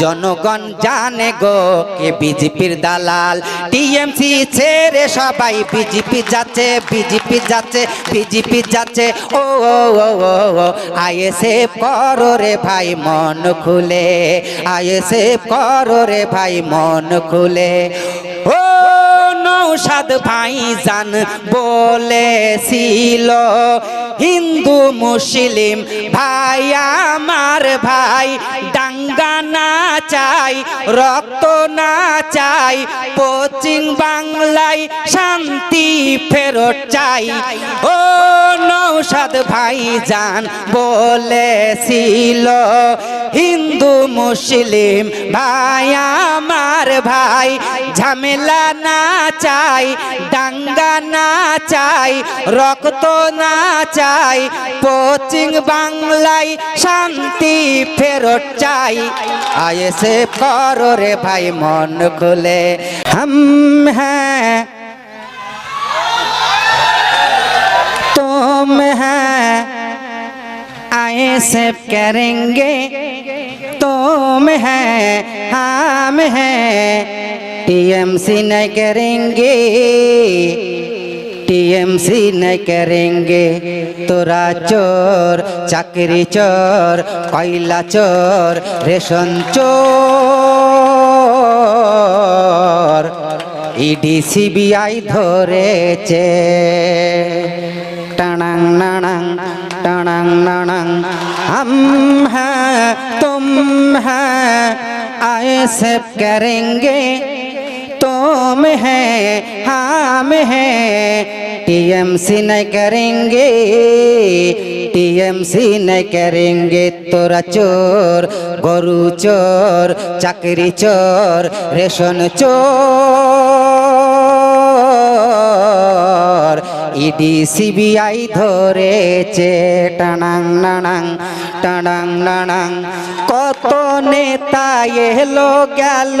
জনগণ জানে গো কে বিজেপির দালাল। টিএমসি ছেড়ে সবাই বিজেপি যাচ্ছে বিজেপি যাচ্ছে বিজেপি যাচ্ছে। ও ও ও ও ও এসে করো রে ভাই, মন খুলে। আইএসএফ করো রে ভাই, মন খুলে। ও নৌসাদ ভাই জান বলেছিল, হিন্দু মুসলিম ভাই আমার ভাই ডাঙ্গা না চাই, রক্ত না চাই, পশ্চিম বাংলায় শান্তি ফেরত চাই। ও নৌসাদ ভাই জান বলেছিল, হিন্দু মুসলিম ভাই, আমার ভাই, ঝামেলা না চাই, দাঙ্গা না চাই, রক্ত না চাই, পশ্চিম বাংলায় শান্তি ফেরত চাই। আয়েসে করো রে ভাই, মন খুলে। হাম হ্যাঁ तुम हैं आए सब करेंगे तुम हैं हम हैं टीएमसी नहीं करेंगे टीएमसी नहीं करेंगे तोरा चोर चाकरी चोर कोयला चोर रेशन চোর ইডি সিবিআই ধরেছে টানাং নানাং টানাং নানাং हम हैं तुम हैं आए सब करेंगे तुम हैं हम हैं टीएमसी नहीं करेंगे टीएमसी नहीं करेंगे तोरा चोर गरु चोर चाकरी चोर रेशन চোর ইডি সিবিআই ধরেছে টানাং নানাং টানাং নানাং। কত নেতা এলো গেল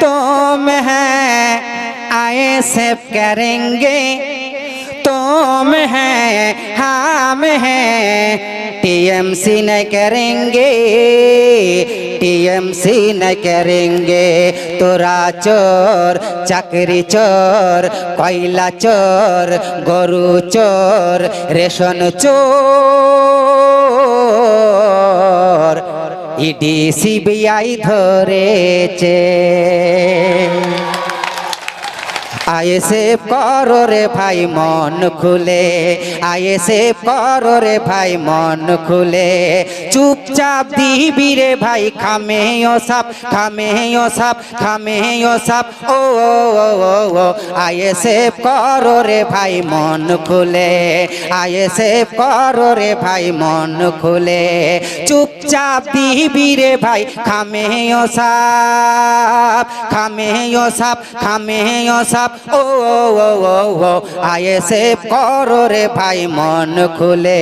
तुम हैं आए सब करेंगे तुम हैं हम हैं टीएमसी नहीं करेंगे टीएमसी नहीं करेंगे तोरा चोर चाकरी चोर कोयला चोर गरु चोर रेशन চোর ইডি সিবিআই ধরেছে। আয়েসে করো রে ভাই, মন খুলে। আয়েসে করো রে ভাই, মন খুলে। চুপচাপ দিবি রে ভাই, খামে ও সাপ, খামে ও সাপ, খামে ও সাপ, ও ও ও করো রে ভাই, মন খুলে আয়েসে করো রে ভাই, মন খুলে, চুপচাপ দিবি রে ভাই, খামে ও সাপ, খামে ও সাপ, খামে ও সাপ, ও ও ও করো রে ভাই, মন খুলে।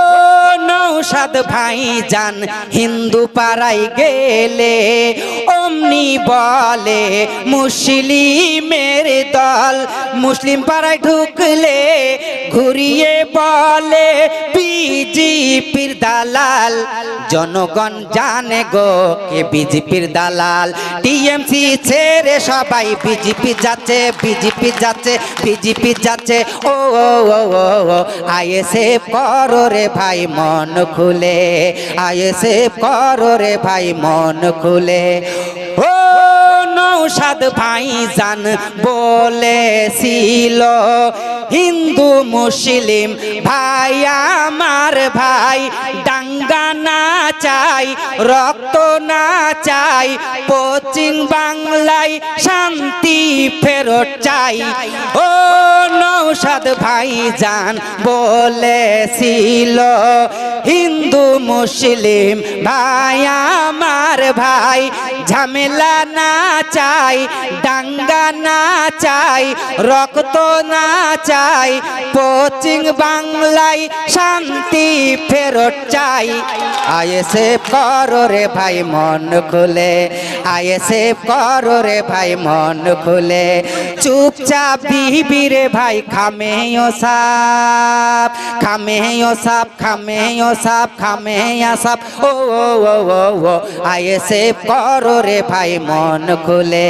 নৌসাদ ভাই যান, হিন্দু পাড়ায় গেলে অমনি বলে, মুসলিমের দল মুসলিম পাড়ায় ঢুকলে ঘুরিয়ে বলে বিজেপির দালাল, জনগণ জানে গো কে বিজেপির দালাল। টিএমসি ছেড়ে সবাই বিজেপি যাচ্ছে বিজেপি যাচ্ছে বিজেপি যাচ্ছে। ও আইএসএফ করো রে ভাই, মন খুলে। আইএসএফ করো রে ভাই, মন খুলে। ও নৌসাদ ভাই জান বলেছিল, হিন্দু মুসলিম ভাই, আমার ভাই ডাঙ্গা না চাই, রক্ত না চাই, পশ্চিম বাংলায় শান্তি ফেরত চাই। ও নৌসাদ ভাই যান বলেছিল, হিন্দু মুসলিম ভাই, আমার ভাই ঝামেলা না চাই, দাঙ্গা না চাই, রক্ত না চাই, পশ্চিম বাংলায় শান্তি ফেরত চাই। আয়েসে করো রে ভাই, মন খুলে। আয়েসে করো রে ভাই, মন খুলে। চুপচাপ দিবি রে ভাই, খামেও সাপ খামেও সাপ খামেও সাপ খামে সাপ। ও ও ও ও ও আয়েসে করো রে ভাই, মন খুলে।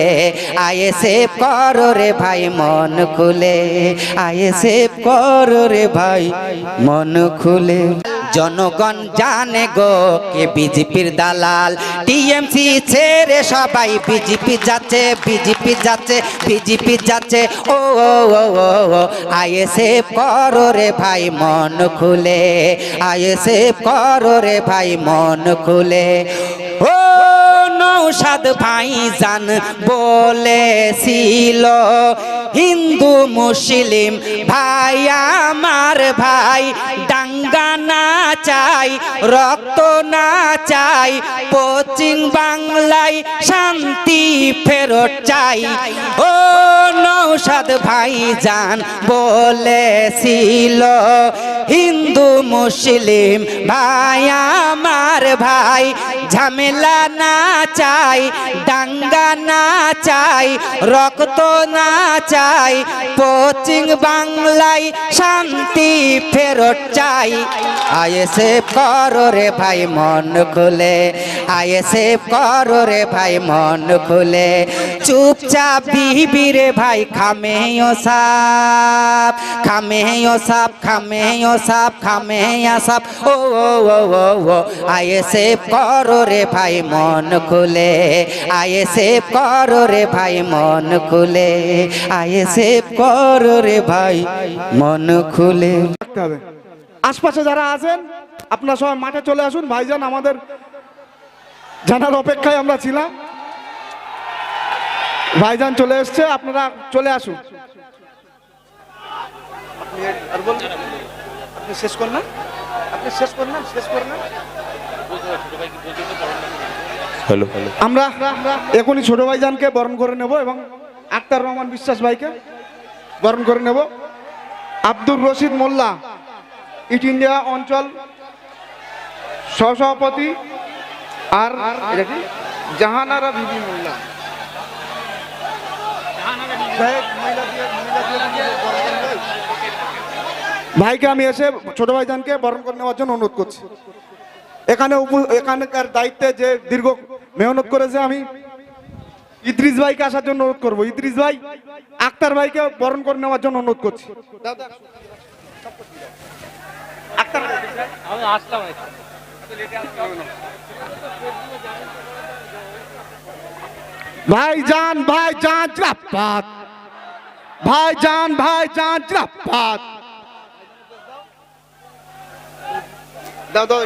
আয়েসে করো রে ভাই, মন খুলে। আয়েসে করো রে ভাই, মন খুলে। জনগণ জানে গো কে বিজেপির দালাল। টিএমসি ছেড়ে সবাই বিজেপি যাচ্ছে বিজেপি যাচ্ছে বিজেপি যাচ্ছে। ও আইএসএফ করো রে ভাই, মন খুলে। আইএসএফ করো রে ভাই, মন খুলে। ও নৌসাদ ভাই জান বলেছিল, হিন্দু, মুসলিম ভাই, আমার ভাই ডাঙ্গা না চাই, রক্ত না চাই, পশ্চিম বাংলায় শান্তি ফেরত চাই। ও নৌসাদ ভাই যান বলেছিল, হিন্দু, মুসলিম ভাই, আমার ভাই ঝামেলা না চাই, দাঙ্গা না চাই, রক্ত না চাই, পশ্চিম বাংলায় শান্তি ফেরত চাই। আয়েসে করো রে ভাই, মন খুলে। আয়েসে করো রে ভাই, মন খুলে। চুপচাপ দিবি রে ভাই, খামেও সাপ খামেও সাপ খামেও সাপ, খামেয়া সাপ। ও ও ও ও ও আয়েসে করো রে ভাই, মন খুলে। আয়েসে করো রে ভাই, মন খুলে। আয়েসে করো রে ভাই, মন খুলে। আশপাশে যারা আছেন, আপনারা সবাই মাঠে চলে আসুন। ভাইজান, আমাদের জানার অপেক্ষায় আমরা ছিলাম। ভাইজান চলে এসছে, আপনারা চলে আসুন। আপনি শেষ করুন না আপনি শেষ করুন না শেষ করুন না হ্যালো হ্যালো। আমরা এখনই ছোট ভাইজানকে বরণ করে নেব এবং আক্তার রহমান বিশ্বাস ভাইকে বরণ করে নেব। আব্দুর রশিদ মোল্লা ইট ইন্ডিয়া অঞ্চল সহসভাপতি আর এটা কি? জাহানারা বিবি মোল্লা। ভাইকে আমি এসে ছোট ভাইজানকে বরণ করে নেওয়ার জন্য অনুরোধ করছি। এখানে এখানকার দায়িত্বে যে দীর্ঘ মেহনত করেছে আমি ইদ্রিস ভাইকে আসার জন্য অনুরোধ করব। ইদ্রিস ভাই আক্তার ভাইকে বরণ করে নেওয়ার জন্য অনুরোধ করছি। আক্তার ভাই। ভাই জান ভাই জিরাপাত ভাই যান ভাই যান দাও দাও